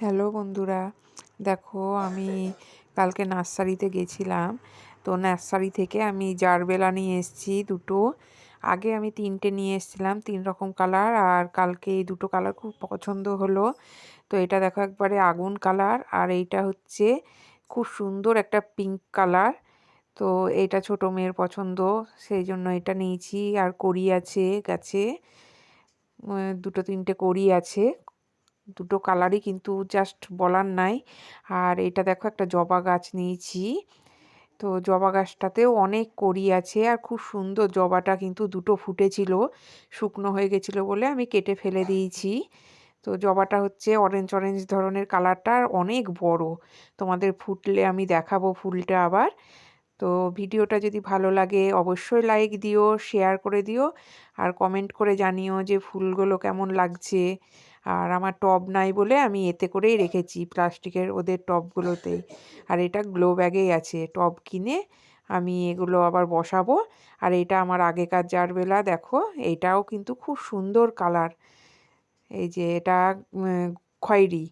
Hello বন্ধুরা, দেখো আমি কালকে নার্সারিতে গেছিলাম, তো নার্সারি থেকে আমি জারবেলা নিয়ে এসেছি দুটো। আগে আমি তিনটে নিয়ে এসেছিলাম, তিন রকম কালার আর কালকে এই দুটো কালার খুব পছন্দ হলো। তো এটা দেখো একবারে আগুন কালার আর এইটা হচ্ছে খুব সুন্দর একটা পিঙ্ক কালার। তো এটা ছোট মেয়ের পছন্দ, সেই জন্য এটা নিয়েছি। আর কড়ি আছে, গাছে দুটো তিনটে কড়ি আছে। দুটো কালারই কিন্তু জাস্ট বলার নাই। আর এটা দেখো একটা জবা গাছ নিয়েছি। তো জবা গাছটাতেও অনেক কড়ি আছে আর খুব সুন্দর জবাটা কিন্তু দুটো ফুটেছিল, শুকনো হয়ে গেছিল বলে আমি কেটে ফেলে দিয়েছি। তো জবাটা হচ্ছে অরেঞ্জ অরেঞ্জ ধরনের কালারটা আর অনেক বড়। তোমাদের ফুটলে আমি দেখাবো ফুলটা আবার। তো ভিডিওটা যদি ভালো লাগে অবশ্যই লাইক দিও শেয়ার করে দিও আর কমেন্ট করে জানিও যে ফুলগুলো কেমন লাগছে। আর আমার টব নাই বলে আমি এতে করেই রেখেছি প্লাস্টিকের ওদের টবগুলোতেই। আর এটা গ্লো ব্যাগেই আছে। টব কিনে আমি এগুলো আবার বসাবো। আর এটা আমার আগেকার জারবেলা দেখো, এটাও কিন্তু খুব সুন্দর কালার। এই যে এটা খয়েরি।